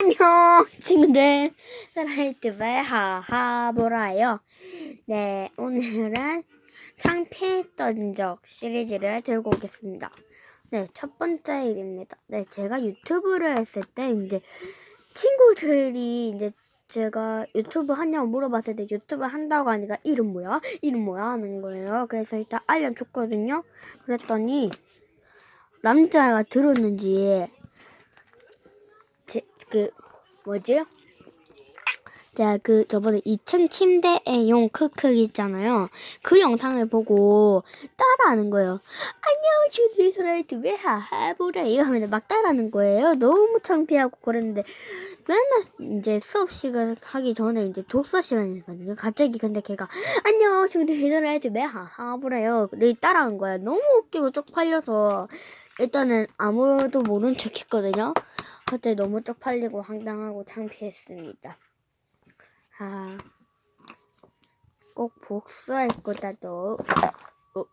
안녕. 친구들 스라이트의 하하보라요. 네 오늘은 창피했던 적 시리즈를 들고 오겠습니다. 네 첫 번째 일입니다. 네 제가 유튜브를 했을 때 이제 친구들이 이제 제가 유튜브 하냐고 물어봤을 때 유튜브 한다고 하니까 이름 뭐야? 이름 뭐야? 하는 거예요. 그래서 일단 알려줬거든요. 그랬더니 남자가 들었는지 제, 그, 뭐지? 제가 그, 저번에 2층 침대에용 크크 있잖아요. 그 영상을 보고 따라하는 거예요. 안녕, 주디 스라이트 왜 하하보래? 이거 하면 막 따라하는 거예요. 너무 창피하고 그랬는데, 맨날 이제 수업 시간 하기 전에 이제 독서 시간이거든요. 갑자기 근데 걔가, 안녕, 주디 스라이트 왜 하하보래요? 를 따라한 거야. 너무 웃기고 쪽팔려서, 일단은 아무도 모른 척 했거든요. 그때 너무 쪽팔리고 황당하고 창피했습니다. 아, 꼭 복수할 거다도. 어.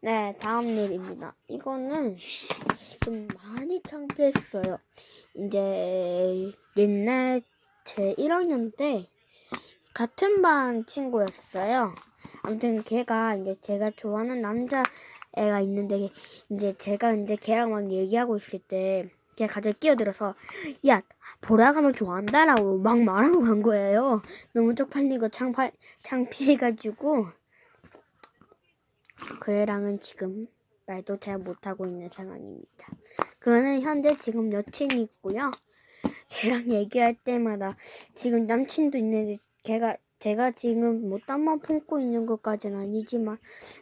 네, 다음 일입니다. 이거는 좀 많이 창피했어요. 이제 옛날 제 1학년 때 같은 반 친구였어요. 아무튼 걔가 이제 제가 좋아하는 남자 애가 있는데 이제 제가 이제 걔랑 막 얘기하고 있을 때 걔가 갑자기 끼어들어서 야 보라가 너 좋아한다라고 막 말하고 간 거예요. 너무 쪽팔리고 창파, 창피해가지고 그 애랑은 지금 말도 잘 못하고 있는 상황입니다. 그는 현재 지금 여친이 있고요. 걔랑 얘기할 때마다 지금 남친도 있는데 걔가 제가 지금 뭐 땀만 품고 있는 것까지는 아니지만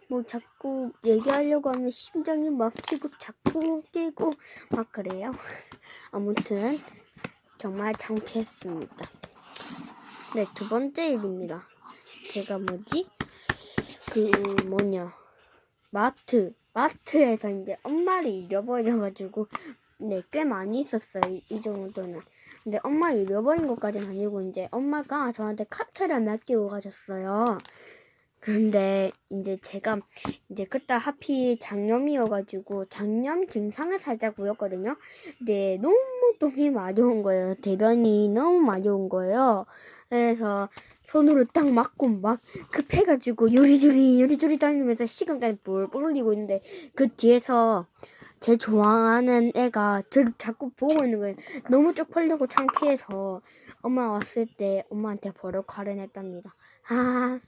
뭐 자꾸 얘기하려고 하면 심장이 막히고 자꾸 뛰고 막 그래요. 아무튼 정말 창피했습니다. 네, 두 번째 일입니다. 제가 뭐지? 그 뭐냐 마트 마트에서 이제 엄마를 잃어버려가지고 네, 꽤 많이 있었어요. 이, 이 정도는. 근데 엄마 잃어버린 것까지는 아니고 이제 엄마가 저한테 카트를 맡기고 가셨어요. 그런데 이제 제가 이제 그때 하필 장염이어가지고 장염 증상을 살짝 보였거든요. 근데 너무 똥이 많이 온 거예요. 대변이 너무 많이 온 거예요. 그래서 손으로 딱 맞고 막 급해가지고 요리조리 요리조리 다니면서 시간까지 뿔뿔 흘리고 있는데 그 뒤에서 제 좋아하는 애가 저를 자꾸 보고 있는 거예요. 너무 쪽팔리고 창피해서 엄마 왔을 때 엄마한테 버럭 화를 냈답니다. 아.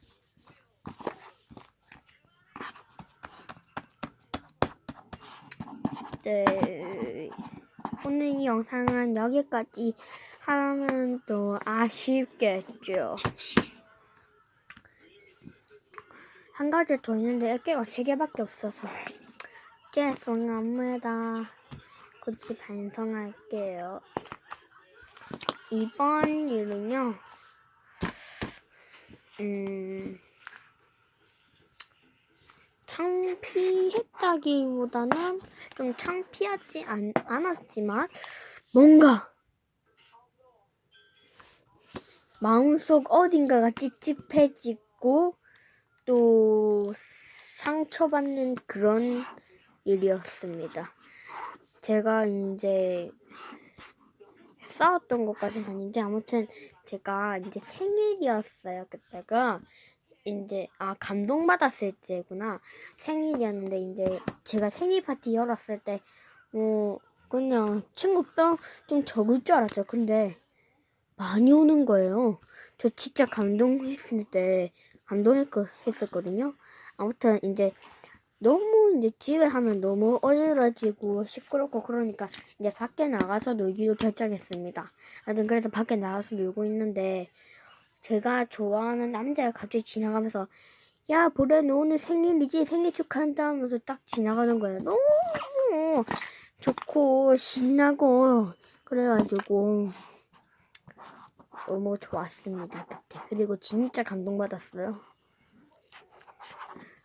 네. 오늘 이 영상은 여기까지 하면 또 아쉽겠죠. 한 가지 더 있는데 애기가 세 개밖에 없어서 죄송합니다. 굳이 반성할게요. 이번 일은요, 음, 창피했다기보다는 좀 창피하지 않, 않았지만, 뭔가, 마음속 어딘가가 찝찝해지고, 또, 상처받는 그런 일이었습니다. 제가 이제 싸웠던 것까지는 아닌데 아무튼 제가 이제 생일이었어요 그때가. 이제 아 감동받았을 때구나. 생일이었는데 이제 제가 생일 파티 열었을 때 뭐 그냥 친구병 좀 적을 줄 알았죠. 근데 많이 오는 거예요. 저 진짜 감동했을 때 감동했었거든요. 아무튼 이제 너무 이제 집에 하면 너무 어지러지고 시끄럽고 그러니까 이제 밖에 나가서 놀기로 결정했습니다. 하여튼 그래서 밖에 나가서 놀고 있는데 제가 좋아하는 남자가 갑자기 지나가면서 야 보라 너 오늘 생일이지 생일 축하한다 하면서 딱 지나가는 거예요. 너무 좋고 신나고 그래가지고 너무 좋았습니다 그때. 그리고 진짜 감동받았어요.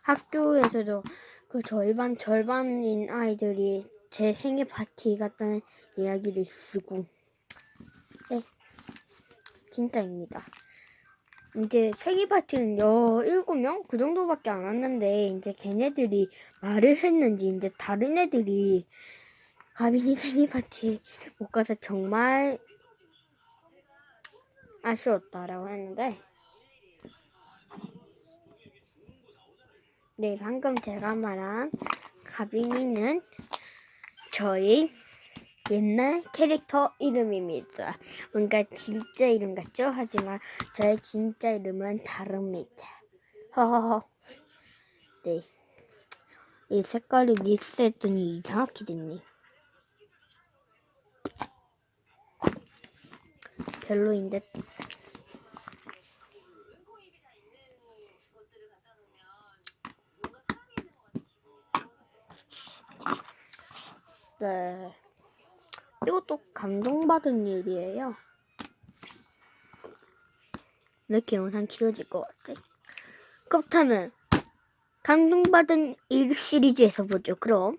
학교에서도 그 저희 반 절반인 아이들이 제 생일 파티 같다는 이야기를 쓰고 네 진짜입니다. 이제 생일 파티는 여 일곱 명? 그 정도밖에 안 왔는데 이제 걔네들이 말을 했는지 이제 다른 애들이 가빈이 생일 파티 못 가서 정말 아쉬웠다라고 했는데 네 방금 제가 말한 가빈이는 저희 옛날 캐릭터 이름입니다. 뭔가 진짜 이름 같죠? 하지만 저의 진짜 이름은 다릅니다. 허허허. 네. 이 색깔이 믹스했더니 이상하게 됐네. 별로인데. 네. 이것도 감동받은 일이에요. 왜 이렇게 영상 길어질 것 같지? 그렇다면 감동받은 일 시리즈에서 보죠. 그럼